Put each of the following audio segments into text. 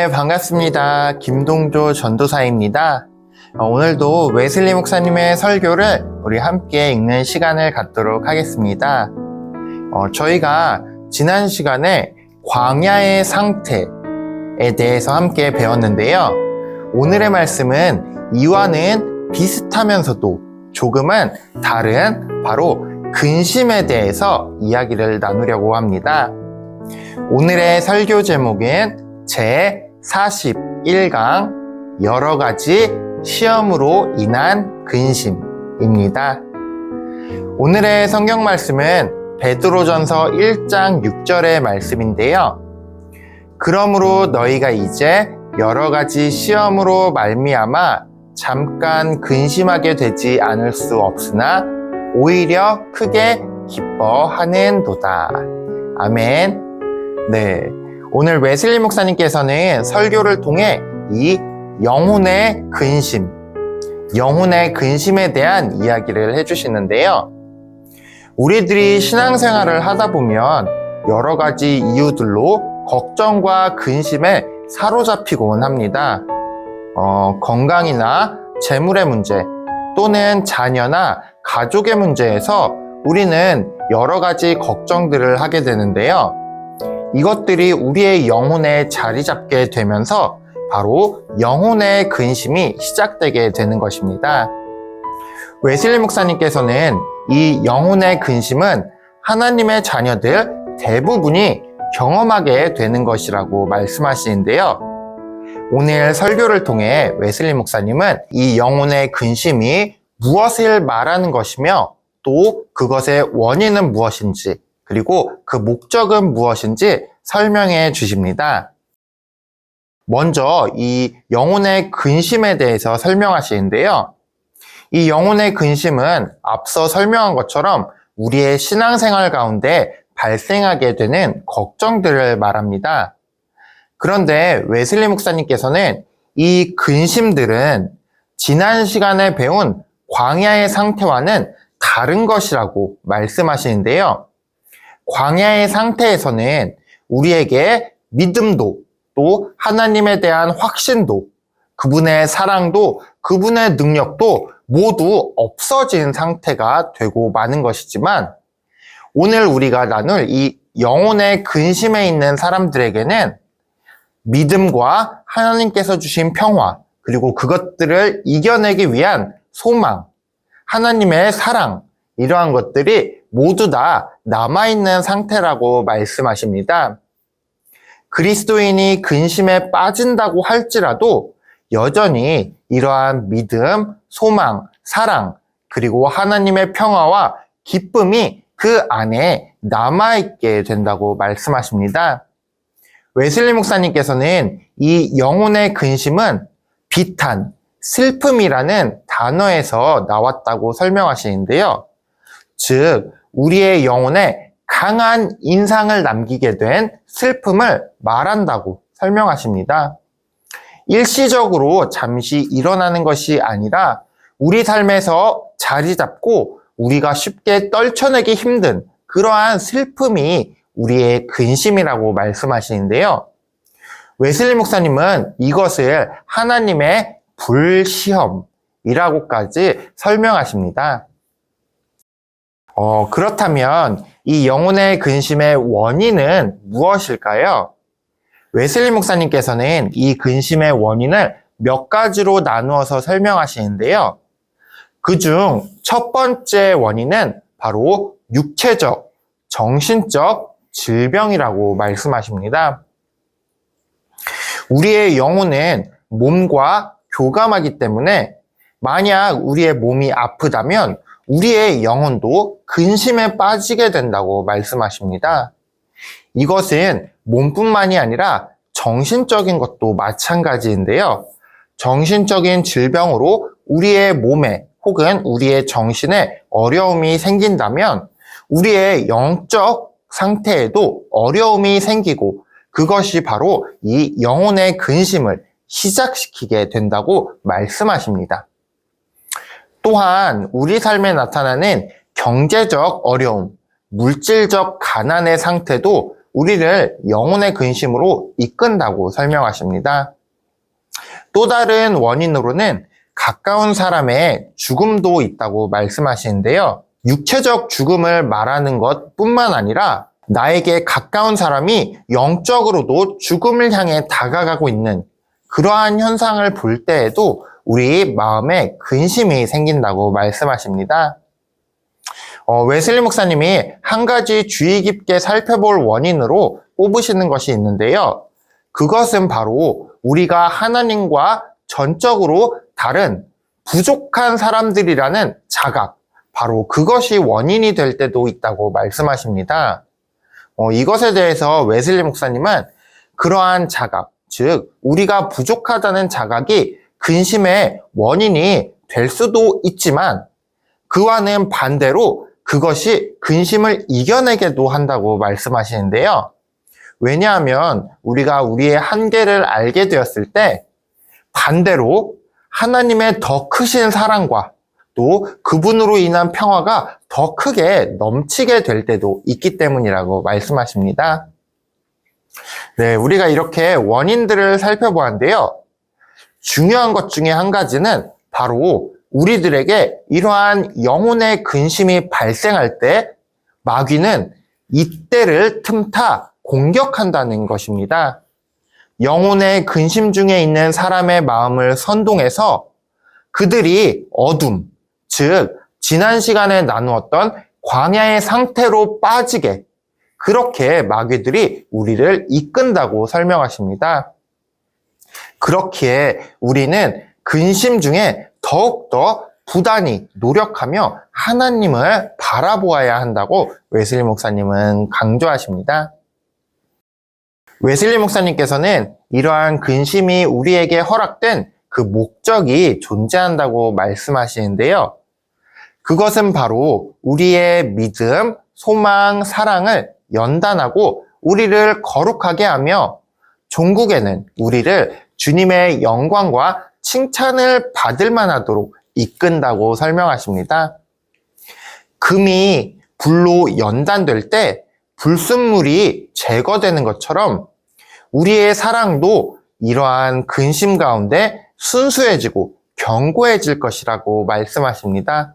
네, 반갑습니다. 김동조 전도사입니다. 어, 오늘도 웨슬리 목사님의 설교를 우리 함께 읽는 시간을 갖도록 하겠습니다. 어, 저희가 지난 시간에 광야의 상태에 대해서 함께 배웠는데요. 오늘의 말씀은 이와는 비슷하면서도 조금은 다른 바로 근심에 대해서 이야기를 나누려고 합니다. 오늘의 설교 제목은 제 41강 여러 가지 시험으로 인한 근심입니다. 오늘의 성경 말씀은 베드로전서 1장 6절의 말씀인데요. 그러므로 너희가 이제 여러 가지 시험으로 말미암아 잠깐 근심하게 되지 않을 수 없으나 오히려 크게 기뻐하는도다. 아멘. 네. 오늘 웨슬리 목사님께서는 설교를 통해 이 영혼의 근심, 영혼의 근심에 대한 이야기를 해주시는데요. 우리들이 신앙생활을 하다 보면 여러 가지 이유들로 걱정과 근심에 사로잡히곤 합니다. 어, 건강이나 재물의 문제 또는 자녀나 가족의 문제에서 우리는 여러 가지 걱정들을 하게 되는데요. 이것들이 우리의 영혼에 자리 잡게 되면서 바로 영혼의 근심이 시작되게 되는 것입니다. 웨슬리 목사님께서는 이 영혼의 근심은 하나님의 자녀들 대부분이 경험하게 되는 것이라고 말씀하시는데요. 오늘 설교를 통해 웨슬리 목사님은 이 영혼의 근심이 무엇을 말하는 것이며 또 그것의 원인은 무엇인지 그리고 그 목적은 무엇인지 설명해 주십니다. 먼저 이 영혼의 근심에 대해서 설명하시는데요. 이 영혼의 근심은 앞서 설명한 것처럼 우리의 신앙생활 가운데 발생하게 되는 걱정들을 말합니다. 그런데 웨슬리 목사님께서는 이 근심들은 지난 시간에 배운 광야의 상태와는 다른 것이라고 말씀하시는데요. 광야의 상태에서는 우리에게 믿음도 또 하나님에 대한 확신도 그분의 사랑도 그분의 능력도 모두 없어진 상태가 되고 마는 것이지만 오늘 우리가 나눌 이 영혼의 근심에 있는 사람들에게는 믿음과 하나님께서 주신 평화 그리고 그것들을 이겨내기 위한 소망 하나님의 사랑 이러한 것들이 모두 다 남아있는 상태라고 말씀하십니다. 그리스도인이 근심에 빠진다고 할지라도 여전히 이러한 믿음, 소망, 사랑, 그리고 하나님의 평화와 기쁨이 그 안에 남아있게 된다고 말씀하십니다. 웨슬리 목사님께서는 이 영혼의 근심은 비탄, 슬픔이라는 단어에서 나왔다고 설명하시는데요. 즉, 우리의 영혼에 강한 인상을 남기게 된 슬픔을 말한다고 설명하십니다. 일시적으로 잠시 일어나는 것이 아니라 우리 삶에서 자리 잡고 우리가 쉽게 떨쳐내기 힘든 그러한 슬픔이 우리의 근심이라고 말씀하시는데요. 웨슬리 목사님은 이것을 하나님의 불시험이라고까지 설명하십니다. 어, 그렇다면 이 영혼의 근심의 원인은 무엇일까요? 웨슬리 목사님께서는 이 근심의 원인을 몇 가지로 나누어서 설명하시는데요. 그 중 첫 번째 원인은 바로 육체적, 정신적 질병이라고 말씀하십니다. 우리의 영혼은 몸과 교감하기 때문에 만약 우리의 몸이 아프다면 우리의 영혼도 근심에 빠지게 된다고 말씀하십니다. 이것은 몸뿐만이 아니라 정신적인 것도 마찬가지인데요. 정신적인 질병으로 우리의 몸에 혹은 우리의 정신에 어려움이 생긴다면 우리의 영적 상태에도 어려움이 생기고 그것이 바로 이 영혼의 근심을 시작시키게 된다고 말씀하십니다. 또한 우리 삶에 나타나는 경제적 어려움, 물질적 가난의 상태도 우리를 영혼의 근심으로 이끈다고 설명하십니다. 또 다른 원인으로는 가까운 사람의 죽음도 있다고 말씀하시는데요. 육체적 죽음을 말하는 것 뿐만 아니라 나에게 가까운 사람이 영적으로도 죽음을 향해 다가가고 있는 그러한 현상을 볼 때에도 우리 마음에 근심이 생긴다고 말씀하십니다. 어, 웨슬리 목사님이 한 가지 주의 깊게 살펴볼 원인으로 뽑으시는 것이 있는데요. 그것은 바로 우리가 하나님과 전적으로 다른 부족한 사람들이라는 자각, 바로 그것이 원인이 될 때도 있다고 말씀하십니다. 어, 이것에 대해서 웨슬리 목사님은 그러한 자각, 즉, 우리가 부족하다는 자각이 근심의 원인이 될 수도 있지만 그와는 반대로 그것이 근심을 이겨내게도 한다고 말씀하시는데요. 왜냐하면 우리가 우리의 한계를 알게 되었을 때 반대로 하나님의 더 크신 사랑과 또 그분으로 인한 평화가 더 크게 넘치게 될 때도 있기 때문이라고 말씀하십니다. 네, 우리가 이렇게 원인들을 살펴보았는데요. 중요한 것 중에 한 가지는 바로 우리들에게 이러한 영혼의 근심이 발생할 때 마귀는 이때를 틈타 공격한다는 것입니다. 영혼의 근심 중에 있는 사람의 마음을 선동해서 그들이 어둠, 즉, 지난 시간에 나누었던 광야의 상태로 빠지게 그렇게 마귀들이 우리를 이끈다고 설명하십니다. 그렇기에 우리는 근심 중에 더욱더 부단히 노력하며 하나님을 바라보아야 한다고 웨슬리 목사님은 강조하십니다. 웨슬리 목사님께서는 이러한 근심이 우리에게 허락된 그 목적이 존재한다고 말씀하시는데요. 그것은 바로 우리의 믿음, 소망, 사랑을 연단하고 우리를 거룩하게 하며 종국에는 우리를 주님의 영광과 칭찬을 받을 만하도록 이끈다고 설명하십니다. 금이 불로 연단될 때 불순물이 제거되는 것처럼 우리의 사랑도 이러한 근심 가운데 순수해지고 견고해질 것이라고 말씀하십니다.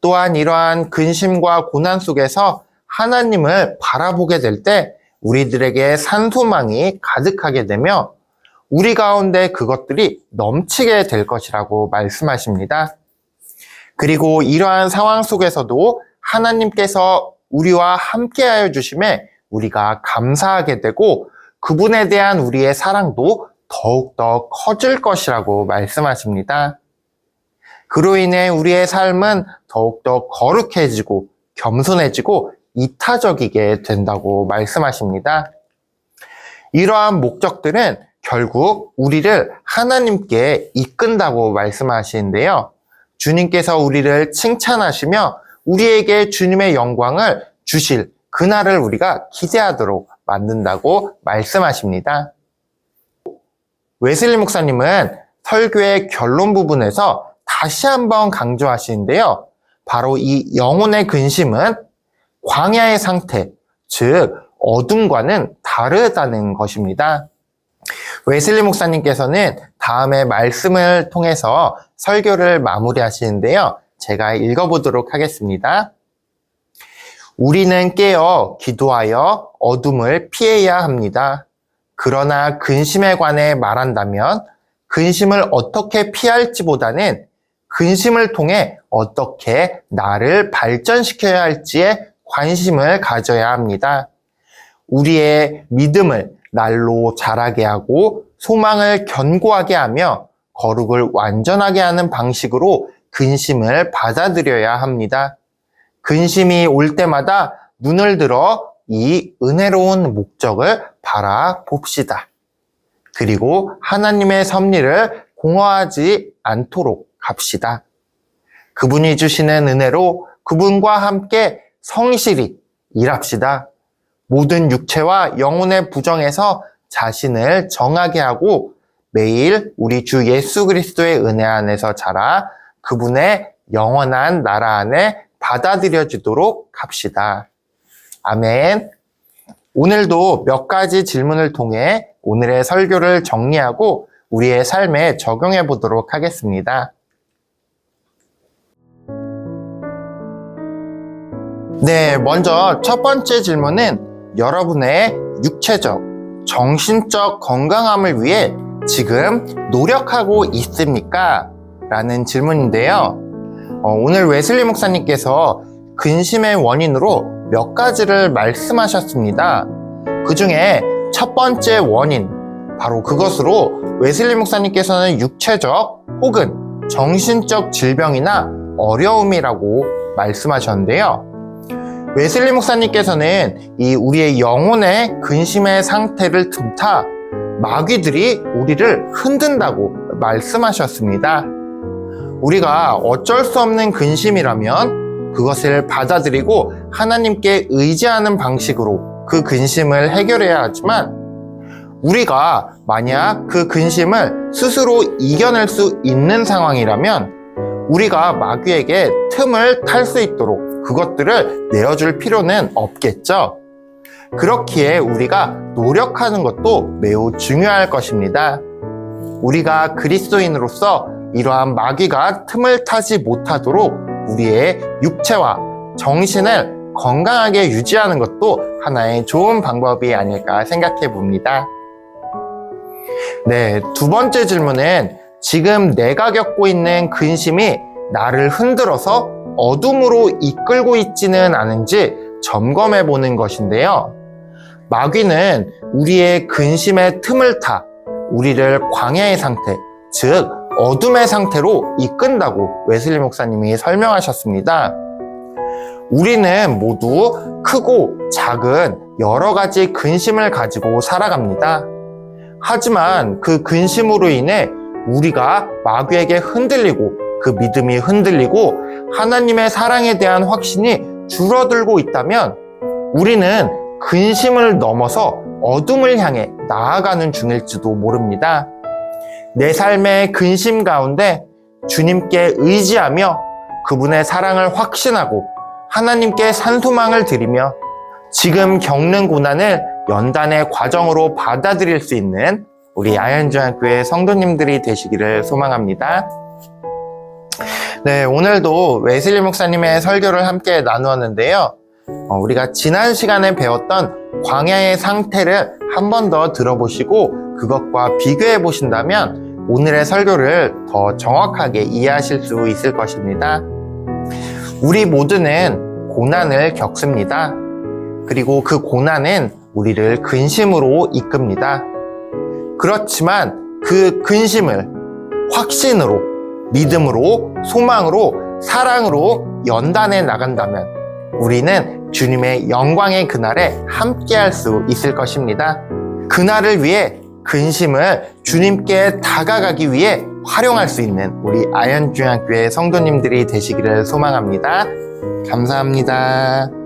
또한 이러한 근심과 고난 속에서 하나님을 바라보게 될 때 우리들에게 산소망이 가득하게 되며 우리 가운데 그것들이 넘치게 될 것이라고 말씀하십니다. 그리고 이러한 상황 속에서도 하나님께서 우리와 함께하여 주심에 우리가 감사하게 되고 그분에 대한 우리의 사랑도 더욱더 커질 것이라고 말씀하십니다. 그로 인해 우리의 삶은 더욱더 거룩해지고 겸손해지고 이타적이게 된다고 말씀하십니다. 이러한 목적들은 결국 우리를 하나님께 이끈다고 말씀하시는데요. 주님께서 우리를 칭찬하시며 우리에게 주님의 영광을 주실 그날을 우리가 기대하도록 만든다고 말씀하십니다. 웨슬리 목사님은 설교의 결론 부분에서 다시 한번 강조하시는데요. 바로 이 영혼의 근심은 광야의 상태, 즉 어둠과는 다르다는 것입니다. 웨슬리 목사님께서는 다음에 말씀을 통해서 설교를 마무리하시는데요. 제가 읽어보도록 하겠습니다. 우리는 깨어 기도하여 어둠을 피해야 합니다. 그러나 근심에 관해 말한다면 근심을 어떻게 피할지보다는 근심을 통해 어떻게 나를 발전시켜야 할지에 관심을 가져야 합니다. 우리의 믿음을 날로 자라게 하고 소망을 견고하게 하며 거룩을 완전하게 하는 방식으로 근심을 받아들여야 합니다. 근심이 올 때마다 눈을 들어 이 은혜로운 목적을 바라봅시다. 그리고 하나님의 섭리를 공허하지 않도록 합시다. 그분이 주시는 은혜로 그분과 함께 성실히 일합시다. 모든 육체와 영혼의 부정에서 자신을 정하게 하고 매일 우리 주 예수 그리스도의 은혜 안에서 자라 그분의 영원한 나라 안에 받아들여지도록 합시다. 아멘. 오늘도 몇 가지 질문을 통해 오늘의 설교를 정리하고 우리의 삶에 적용해 보도록 하겠습니다. 네, 먼저 첫 번째 질문은 여러분의 육체적, 정신적 건강함을 위해 지금 노력하고 있습니까? 라는 질문인데요. 어, 오늘 웨슬리 목사님께서 근심의 원인으로 몇 가지를 말씀하셨습니다. 그 중에 첫 번째 원인, 바로 그것으로 웨슬리 목사님께서는 육체적 혹은 정신적 질병이나 어려움이라고 말씀하셨는데요. 웨슬리 목사님께서는 이 우리의 영혼의 근심의 상태를 틈타 마귀들이 우리를 흔든다고 말씀하셨습니다. 우리가 어쩔 수 없는 근심이라면 그것을 받아들이고 하나님께 의지하는 방식으로 그 근심을 해결해야 하지만 우리가 만약 그 근심을 스스로 이겨낼 수 있는 상황이라면 우리가 마귀에게 틈을 탈 수 있도록 그것들을 내어줄 필요는 없겠죠. 그렇기에 우리가 노력하는 것도 매우 중요할 것입니다. 우리가 그리스도인으로서 이러한 마귀가 틈을 타지 못하도록 우리의 육체와 정신을 건강하게 유지하는 것도 하나의 좋은 방법이 아닐까 생각해 봅니다. 네, 두 번째 질문은 지금 내가 겪고 있는 근심이 나를 흔들어서 어둠으로 이끌고 있지는 않은지 점검해 보는 것인데요. 마귀는 우리의 근심의 틈을 타 우리를 광야의 상태, 즉 어둠의 상태로 이끈다고 웨슬리 목사님이 설명하셨습니다. 우리는 모두 크고 작은 여러 가지 근심을 가지고 살아갑니다. 하지만 그 근심으로 인해 우리가 마귀에게 흔들리고 그 믿음이 흔들리고 하나님의 사랑에 대한 확신이 줄어들고 있다면 우리는 근심을 넘어서 어둠을 향해 나아가는 중일지도 모릅니다. 내 삶의 근심 가운데 주님께 의지하며 그분의 사랑을 확신하고 하나님께 산소망을 드리며 지금 겪는 고난을 연단의 과정으로 받아들일 수 있는 우리 아현중학교의 성도님들이 되시기를 소망합니다. 네, 오늘도 웨슬리 목사님의 설교를 함께 나누었는데요. 어, 우리가 지난 시간에 배웠던 광야의 상태를 한 번 더 들어보시고 그것과 비교해 보신다면 오늘의 설교를 더 정확하게 이해하실 수 있을 것입니다. 우리 모두는 고난을 겪습니다. 그리고 그 고난은 우리를 근심으로 이끕니다. 그렇지만 그 근심을 확신으로, 믿음으로, 소망으로, 사랑으로 연단해 나간다면 우리는 주님의 영광의 그날에 함께할 수 있을 것입니다. 그날을 위해 근심을 주님께 다가가기 위해 활용할 수 있는 우리 아현중학교의 성도님들이 되시기를 소망합니다. 감사합니다.